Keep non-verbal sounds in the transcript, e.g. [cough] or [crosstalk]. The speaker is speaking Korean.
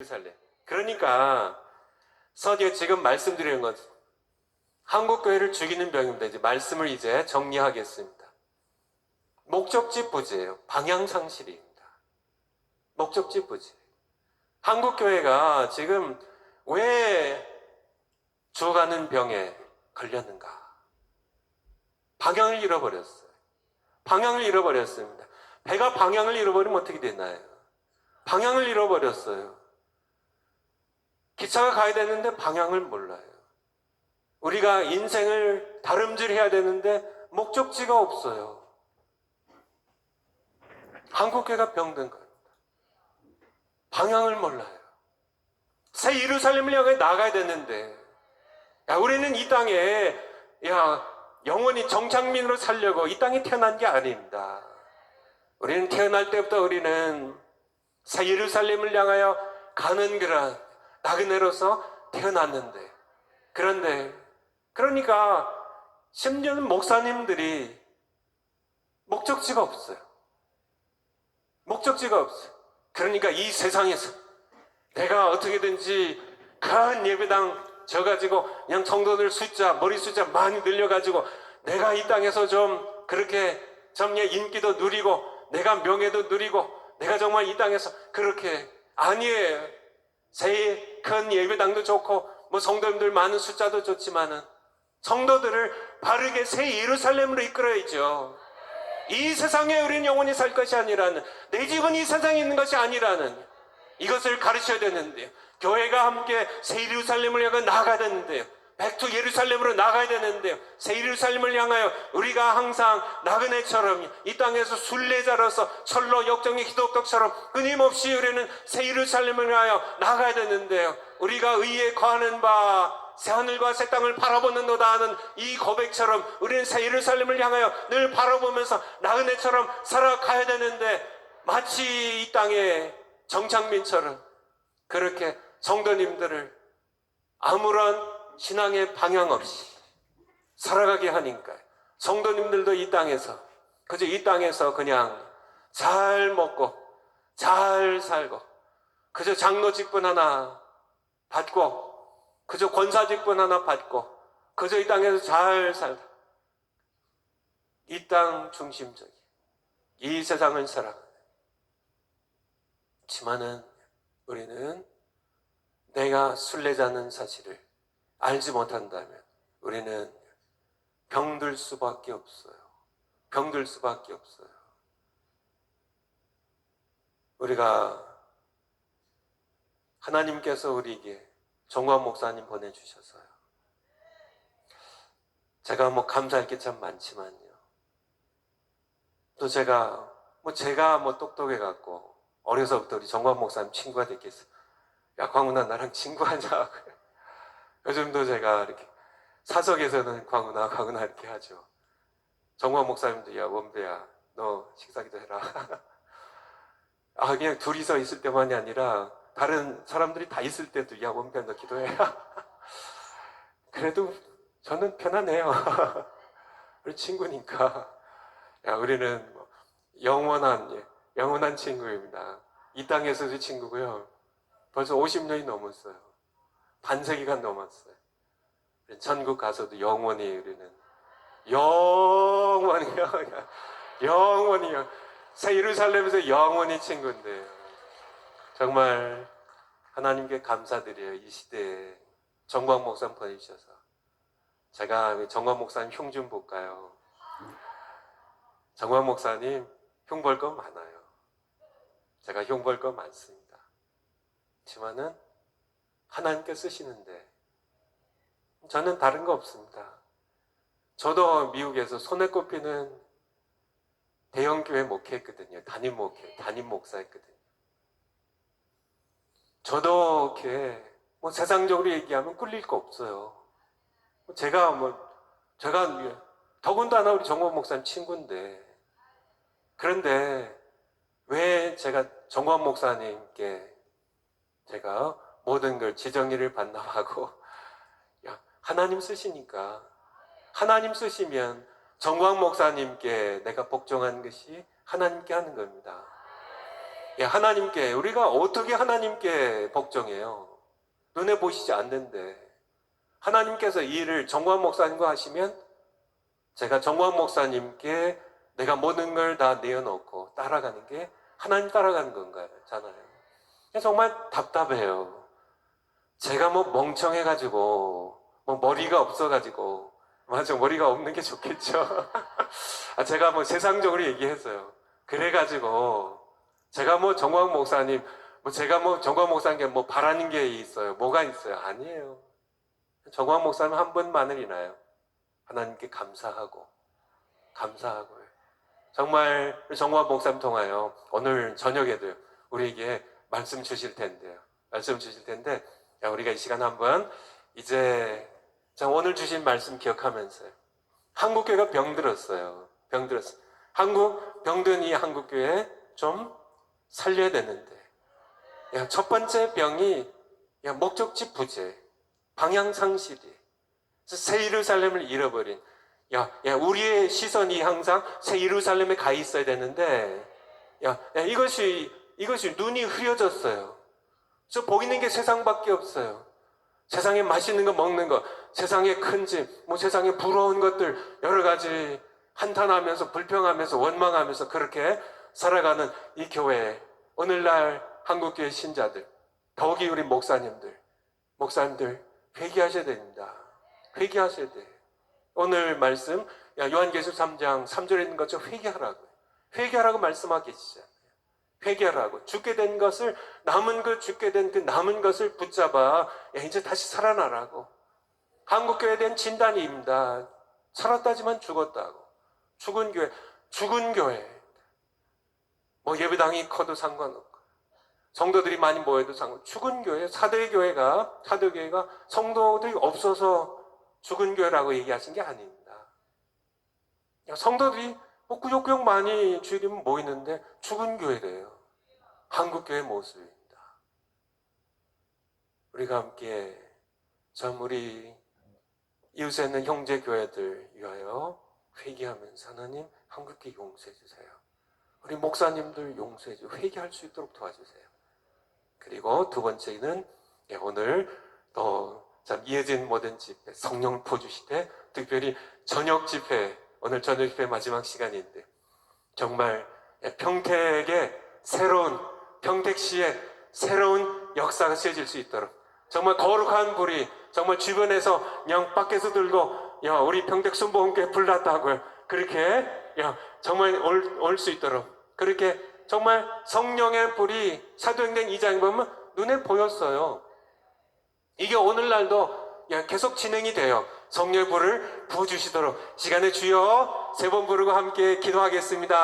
예루살렘. 그러니까 서디에 지금 말씀드리는 것 한국 교회를 죽이는 병입니다. 이제 말씀을 이제 정리하겠습니다. 목적지 부재예요. 방향 상실입니다. 목적지 부재. 한국 교회가 지금 왜 죽어가는 병에 걸렸는가? 방향을 잃어버렸어요. 방향을 잃어버렸습니다. 배가 방향을 잃어버리면 어떻게 되나요? 방향을 잃어버렸어요. 기차가 가야 되는데 방향을 몰라요. 우리가 인생을 다름질해야 되는데 목적지가 없어요. 한국교회가 병든 겁니다. 방향을 몰라요. 새 예루살렘을 향해 나가야 되는데, 야, 우리는 이 땅에, 야, 영원히 정착민으로 살려고 이 땅에 태어난 게 아닙니다. 우리는 태어날 때부터 우리는 새 예루살렘을 향하여 가는 그런 나그네로서 태어났는데, 그런데, 그러니까, 심지어는 목사님들이 목적지가 없어요. 목적지가 없어요. 그러니까 이 세상에서 내가 어떻게든지 큰 예배당 져가지고 그냥 성도들 숫자, 머리 숫자 많이 늘려가지고 내가 이 땅에서 좀 그렇게 점예 인기도 누리고 내가 명예도 누리고 내가 정말 이 땅에서 그렇게 아니에요. 새 큰 예배당도 좋고 뭐 성도님들 많은 숫자도 좋지만은 성도들을 바르게 새 예루살렘으로 이끌어야죠. 이 세상에 우리는 영원히 살 것이 아니라는 내 집은 이 세상에 있는 것이 아니라는 이것을 가르쳐야 되는데요. 교회가 함께 새 예루살렘을 향해 나가야 되는데요. 백투 예루살렘으로 나가야 되는데요. 새 예루살렘을 향하여 우리가 항상 나그네처럼 이 땅에서 순례자로서 철로 역정의 기독덕처럼 끊임없이 우리는 새 예루살렘을 향하여 나가야 되는데요. 우리가 의에 거하는 바 새하늘과 새 땅을 바라보는도다 하는 이 고백처럼 우리는 새 예루살렘을 향하여 늘 바라보면서 나그네처럼 살아가야 되는데 마치 이 땅에 정착민처럼 그렇게 성도님들을 아무런 신앙의 방향 없이 살아가게 하니까 성도님들도 이 땅에서 그저 이 땅에서 그냥 잘 먹고 잘 살고 그저 장로 직분 하나 받고 그저 권사 직분 하나 받고 그저 이 땅에서 잘 살다. 이 땅 중심적인 이 세상을 살아가는. 지만은 우리는 내가 순례자는 사실을 알지 못한다면 우리는 병들 수밖에 없어요. 병들 수밖에 없어요. 우리가 하나님께서 우리에게 정관 목사님 보내주셔서요. 제가 뭐 감사할 게 참 많지만요. 또 제가 뭐 제가 뭐 똑똑해 갖고 어려서부터 우리 정관 목사님 친구가 됐겠어. 야 광훈아 나랑 친구하자. [laughs] 요즘도 제가 이렇게 사석에서는 광훈아 광훈아 이렇게 하죠. 정관 목사님도 야 원배야 너 식사기도 해라. [laughs] 아 그냥 둘이서 있을 때만이 아니라 다른 사람들이 다 있을 때도 야 원배야 너 기도해. [laughs] 그래도 저는 편하네요. [laughs] 우리 친구니까. 야 우리는 뭐 영원한 예, 영원한 친구입니다. 이 땅에서도 친구고요. 벌써 50년이 넘었어요. 반세기가 넘었어요. 천국 가서도 영원히 우리는 영원히요. [laughs] 영원히요. 새 예루살렘에서 영원히 친구인데요. 정말 하나님께 감사드려요. 이 시대에 정광 목사님 보내주셔서. 제가 정광 목사님 흉 좀 볼까요? 정광 목사님 흉볼건 많아요. 제가 흉볼건 많습니다. 하지만은 하나님께 쓰시는데 저는 다른 거 없습니다. 저도 미국에서 손에 꼽히는 대형 교회 목회했거든요. 담임 목회, 담임 목사했거든요. 저도 이렇게 뭐 세상적으로 얘기하면 꿀릴 거 없어요. 제가 뭐 제가 더군다나 우리 정원 목사님 친구인데 그런데 왜 제가 정원 목사님께 제가 모든 걸 지정의를 반납하고 야 하나님 쓰시니까 하나님 쓰시면 정광 목사님께 내가 복종한 것이 하나님께 하는 겁니다. 예, 하나님께 우리가 어떻게 하나님께 복종해요? 눈에 보시지 않는데 하나님께서 이 일을 정광 목사님과 하시면 제가 정광 목사님께 내가 모든 걸 다 내어놓고 따라가는 게 하나님 따라가는 건가요? 잖아요. 정말 답답해요. 제가 뭐 멍청해가지고 뭐 머리가 없어가지고 맞아 머리가 없는 게 좋겠죠. [laughs] 아, 제가 뭐 세상적으로 얘기했어요. 그래가지고 제가 뭐 정광 목사님 뭐 제가 뭐 정광 목사님께 뭐 바라는 게 있어요. 뭐가 있어요? 아니에요. 정광 목사님 한 분만을이나요. 하나님께 감사하고 감사하고요. 정말 정광 목사님 통하여 오늘 저녁에도 우리에게 말씀 주실 텐데요. 말씀 주실 텐데 야, 우리가 이 시간 한번 이제 자, 오늘 주신 말씀 기억하면서요. 한국교회가 병들었어요. 병들었어요. 한국 병든 이 한국교회 좀 살려야 되는데 야, 첫 번째 병이 야, 목적지 부재, 방향 상실이. 새 예루살렘을 잃어버린. 야, 야, 우리의 시선이 항상 새 예루살렘에 가 있어야 되는데, 야, 야, 이것이, 이것이 눈이 흐려졌어요. 저 보이는 게 세상밖에 없어요. 세상에 맛있는 거 먹는 거, 세상에 큰 집, 뭐 세상에 부러운 것들, 여러 가지 한탄하면서 불평하면서 원망하면서 그렇게 살아가는 이 교회, 오늘날 한국교회 신자들, 더욱이 우리 목사님들, 목사님들 회개하셔야 됩니다. 회개하셔야 돼. 오늘 말씀 야, 요한계시록 3장 3절에 있는 것처럼 회개하라고. 회개하라고 말씀하고 계시잖아요. 회개하라고. 죽게 된 것을 남은 그 죽게 된 그 남은 것을 붙잡아 야, 이제 다시 살아나라고. 한국교회에 대한 진단입니다. 살았다지만 죽었다고. 죽은 교회, 죽은 교회. 뭐 예배당이 커도 상관없고. 성도들이 많이 모여도 상관 죽은 교회, 사대 교회가, 사대 교회가 성도들이 없어서 죽은 교회라고 얘기하신 게 아닙니다. 성도들이 뭐 구역구역 많이 주일이면 모이는데 죽은 교회래요. 한국 교회 모습입니다. 우리가 함께 참 우리 이웃에 있는 형제 교회들 위하여 회개하면서 하나님 한국교회 용서해 주세요. 우리 목사님들 용서해 주세요. 회개할 수 있도록 도와주세요. 그리고 두 번째는 예, 오늘 또참 이어진 모든 집회 성령 퍼주시되 특별히 저녁 집회 오늘 저녁 집회 마지막 시간인데 정말 예, 평택의 새로운 평택시의 새로운 역사가 세질 수 있도록 정말 거룩한 불이 정말 주변에서 그냥 밖에서 들고 야 우리 평택 순복음교회 불났다고요 그렇게 야 정말 올 수 있도록 그렇게 정말 성령의 불이 사도행전 2장에 보면 눈에 보였어요. 이게 오늘날도 야, 계속 진행이 돼요. 성령의 불을 부어주시도록 시간에 주여 세 번 부르고 함께 기도하겠습니다.